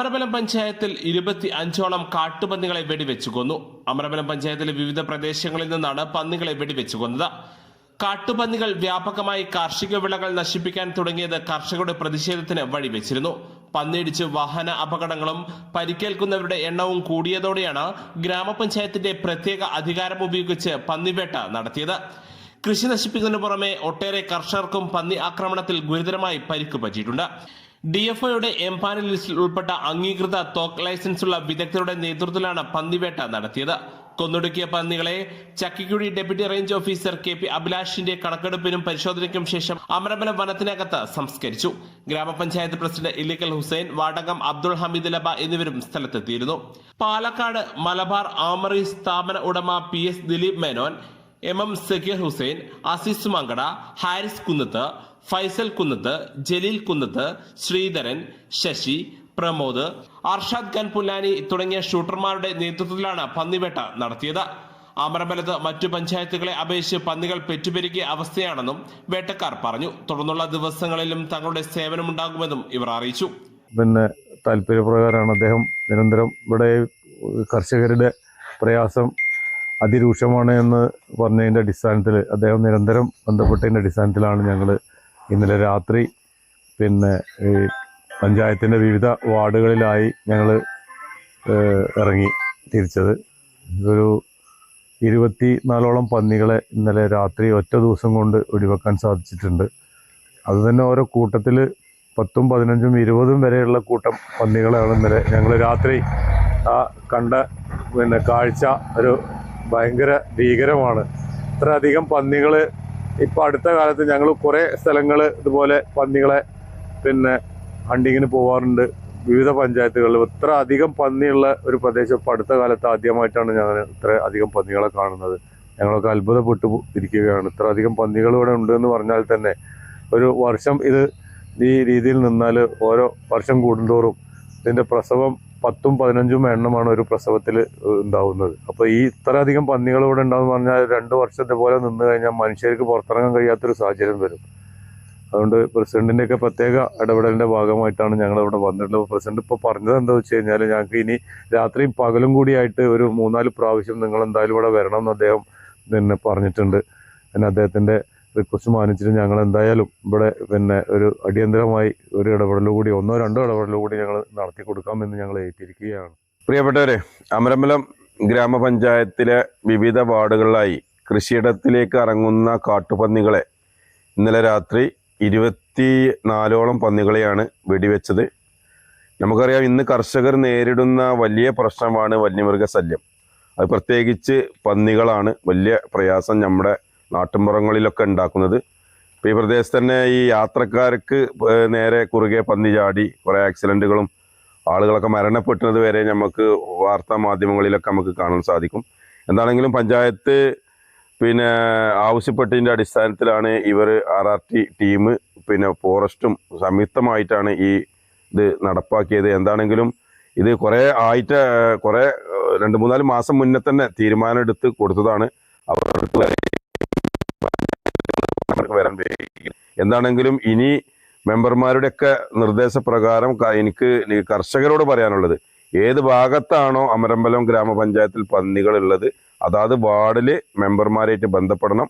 അമരബലം പഞ്ചായത്തിൽ ഇരുപത്തി അഞ്ചോളം കാട്ടുപന്നികളെ വെടിവെച്ചു കൊന്നു അമരബലം പഞ്ചായത്തിലെ വിവിധ പ്രദേശങ്ങളിൽ നിന്നാണ് പന്നികളെ വെടിവെച്ചു കൊന്നത് കാട്ടുപന്നികൾ വ്യാപകമായി കാർഷിക വിളകൾ നശിപ്പിക്കാൻ തുടങ്ങിയത് കർഷകരുടെ പ്രതിഷേധത്തിന് വഴിവെച്ചിരുന്നു. പന്നിയിടിച്ച് വാഹന അപകടങ്ങളും പരിക്കേൽക്കുന്നവരുടെ എണ്ണവും കൂടിയതോടെയാണ് ഗ്രാമപഞ്ചായത്തിന്റെ പ്രത്യേക അധികാരം ഉപയോഗിച്ച് പന്നിവേട്ട നടത്തിയത്. കൃഷി നശിപ്പിക്കുന്നതിന് പുറമെ ഒട്ടേറെ കർഷകർക്കും പന്നി ആക്രമണത്തിൽ ഗുരുതരമായി പരിക്ക് പറ്റിയിട്ടുണ്ട്. ഡിഎഫ്ഒയുടെ എംപാനൽ ലിസ്റ്റിൽ ഉൾപ്പെട്ട അംഗീകൃത തോക്ക് ലൈസൻസുള്ള വിദഗ്ധരുടെ നേതൃത്വത്തിലാണ് പന്നിവേട്ട നടത്തിയത്. കൊന്നൊടുക്കിയ പന്നികളെ Chakkikkuzhi deputy range officer K P അഭിലാഷിന്റെ കണക്കെടുപ്പിനും പരിശോധനയ്ക്കും ശേഷം അമരബലം വനത്തിനകത്ത് സംസ്കരിച്ചു. ഗ്രാമപഞ്ചായത്ത് പ്രസിഡന്റ് ഇല്ലിക്കൽ ഹുസൈൻ വാടകം അബ്ദുൾ ഹമീദ് ലബ എന്നിവരും സ്ഥലത്തെത്തിയിരുന്നു. പാലക്കാട് മലബാർ ആമറി സ്ഥാപന ഉടമ P S Dileep Menon M M Sakeer Hussain Azeez Mankada Haris Kunnath Faisal Kunnath Jaleel Kunnath Sreedharan Sasi Pramod Arshad Khan Pullani തുടങ്ങിയ ഷൂട്ടർമാരുടെ നേതൃത്വത്തിലാണ് പന്നിവേട്ട നടത്തിയത്. അമരബലത്ത് മറ്റു പഞ്ചായത്തുകളെ അപേക്ഷിച്ച് പന്നികൾ പെറ്റുപെരുകിയ അവസ്ഥയാണെന്നും വേട്ടക്കാർ പറഞ്ഞു. തുടർന്നുള്ള ദിവസങ്ങളിലും തങ്ങളുടെ സേവനമുണ്ടാകുമെന്നും ഇവർ അറിയിച്ചു. പിന്നെ താല്പര്യപ്രകാരമാണ് അദ്ദേഹം നിരന്തരം ഇവിടെ കർഷകരുടെ പ്രയാസം അതിരൂക്ഷമാണ് എന്ന് പറഞ്ഞതിന്റെ അടിസ്ഥാനത്തിൽ അദ്ദേഹം നിരന്തരം ബന്ധപ്പെട്ടതിന്റെ അടിസ്ഥാനത്തിലാണ് ഞങ്ങൾ ഇന്നലെ രാത്രി പിന്നെ ഈ പഞ്ചായത്തിന്റെ വിവിധ വാർഡുകളിലായി ഞങ്ങൾ ഇറങ്ങി തിരിച്ചത്. ഒരു ഇരുപത്തി നാലോളം പന്നികളെ ഇന്നലെ രാത്രി ഒറ്റ ദിവസം കൊണ്ട് ഒഴിവാക്കാൻ സാധിച്ചിട്ടുണ്ട്. അതുതന്നെ ഓരോ കൂട്ടത്തിൽ പത്തും പതിനഞ്ചും ഇരുപതും വരെയുള്ള കൂട്ടം പന്നികളാണ് ഇന്നലെ ഞങ്ങൾ രാത്രി ആ കണ്ട പിന്നെ കാഴ്ച ഒരു ഭയങ്കര ഭീകരമാണ്. ഇത്രയധികം പന്നികൾ ഇപ്പം അടുത്ത കാലത്ത് ഞങ്ങൾ കുറേ സ്ഥലങ്ങൾ ഇതുപോലെ പന്നികളെ പിന്നെ ഹണ്ടിങ്ങിന് പോവാറുണ്ട്. വിവിധ പഞ്ചായത്തുകളിൽ ഇത്ര അധികം പന്നിയുള്ള ഒരു പ്രദേശം ഇപ്പം അടുത്ത കാലത്ത് ആദ്യമായിട്ടാണ് ഞങ്ങൾ ഇത്ര അധികം പന്നികളെ കാണുന്നത്. ഞങ്ങളൊക്കെ അത്ഭുതപ്പെട്ടു ഇരിക്കുകയാണ്. ഇത്ര അധികം പന്നികൾ ഇവിടെ ഉണ്ട് എന്ന് പറഞ്ഞാൽ തന്നെ ഒരു വർഷം ഇത് ഈ രീതിയിൽ നിന്നാൽ ഓരോ വർഷം കൂടുന്തോറും ഇതിന്റെ പ്രസവം പത്തും പതിനഞ്ചും എണ്ണമാണ് ഒരു പ്രസവത്തിൽ ഉണ്ടാവുന്നത്. അപ്പോൾ ഈ ഇത്രയധികം പന്നികൾ ഇവിടെ ഉണ്ടാകുന്ന പറഞ്ഞാൽ രണ്ട് വർഷത്തെ പോലെ നിന്ന് കഴിഞ്ഞാൽ മനുഷ്യർക്ക് പുറത്തിറങ്ങാൻ കഴിയാത്തൊരു സാഹചര്യം വരും. അതുകൊണ്ട് പ്രസിഡന്റിന്റെ ഒക്കെ പ്രത്യേക ഇടപെടലിന്റെ ഭാഗമായിട്ടാണ് ഞങ്ങൾ ഇവിടെ വന്നിട്ടുള്ളത്. പ്രസിഡന്റ് ഇപ്പോൾ പറഞ്ഞത് എന്താ വെച്ച് കഴിഞ്ഞാൽ ഞങ്ങൾക്ക് ഇനി രാത്രിയും പകലും കൂടിയായിട്ട് ഒരു മൂന്നാൽ പ്രാവശ്യം നിങ്ങൾ എന്തായാലും ഇവിടെ വരണം എന്ന് അദ്ദേഹം പിന്നെ പറഞ്ഞിട്ടുണ്ട്. പിന്നെ അദ്ദേഹത്തിന്റെ റിക്വസ്റ്റ് മാനിച്ചിട്ട് ഞങ്ങൾ എന്തായാലും ഇവിടെ പിന്നെ ഒരു അടിയന്തരമായി ഒരു ഇടപെടലും കൂടി ഒന്നോ രണ്ടോ ഇടപെടലും കൂടി ഞങ്ങൾ നടത്തി കൊടുക്കാമെന്ന് ഞങ്ങൾ ഏറ്റിരിക്കുകയാണ്. പ്രിയപ്പെട്ടവരെ അമരമ്പലം ഗ്രാമപഞ്ചായത്തിലെ വിവിധ വാർഡുകളിലായി കൃഷിയിടത്തിലേക്ക് ഇറങ്ങുന്ന കാട്ടുപന്നികളെ ഇന്നലെ രാത്രി ഇരുപത്തി നാലോളം പന്നികളെയാണ് വെടിവെച്ചത്. നമുക്കറിയാം ഇന്ന് കർഷകർ നേരിടുന്ന വലിയ പ്രശ്നമാണ് വന്യമൃഗശല്യം. അത് പ്രത്യേകിച്ച് പന്നികളാണ് വലിയ പ്രയാസം നമ്മുടെ നാട്ടിൻപുറങ്ങളിലൊക്കെ ഉണ്ടാക്കുന്നത്. ഇപ്പോൾ ഈ പ്രദേശത്ത് തന്നെ ഈ യാത്രക്കാർക്ക് നേരെ കുറുകെ പന്നി ചാടി കുറേ ആക്സിഡന്റുകളും ആളുകളൊക്കെ മരണപ്പെട്ടുന്നത് വരെ നമുക്ക് വാർത്താ മാധ്യമങ്ങളിലൊക്കെ നമുക്ക് കാണാൻ സാധിക്കും. എന്താണെങ്കിലും പഞ്ചായത്ത് പിന്നെ ആവശ്യപ്പെട്ടതിന്റെ അടിസ്ഥാനത്തിലാണ് ഇവർ ആർ ആർ ടി ടീം പിന്നെ ഫോറസ്റ്റും സംയുക്തമായിട്ടാണ് ഈ ഇത് നടപ്പാക്കിയത്. എന്താണെങ്കിലും ഇത് കുറേ ആയിട്ട് കുറേ രണ്ട് മൂന്നാൽ മാസം മുന്നേ തന്നെ തീരുമാനം എടുത്ത് കൊടുത്തതാണ്. അവർക്ക് വൈകി. എന്താണെങ്കിലും ഇനി മെമ്പർമാരുടെയൊക്കെ നിർദ്ദേശപ്രകാരം എനിക്ക് കർഷകരോട് പറയാനുള്ളത്. ഏത് ഭാഗത്താണോ അമരമ്പലം ഗ്രാമപഞ്ചായത്തിൽ പന്നികൾ ഉള്ളത് അതാത് വാർഡിൽ മെമ്പർമാരായിട്ട് ബന്ധപ്പെടണം.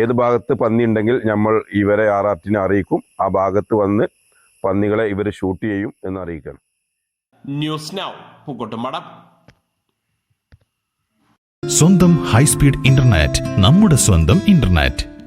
ഏത് ഭാഗത്ത് പന്നി ഉണ്ടെങ്കിൽ നമ്മൾ ഇവരെ ആർ ആർ ടിനെ അറിയിക്കും. ആ ഭാഗത്ത് വന്ന് പന്നികളെ ഇവർ ഷൂട്ട് ചെയ്യും എന്ന് അറിയിക്കണം. News now Pookkottumpadam. സ്വന്തം ഹൈസ്പീഡ് ഇന്റർനെറ്റ് നമ്മുടെ സ്വന്തം ഇന്റർനെറ്റ്.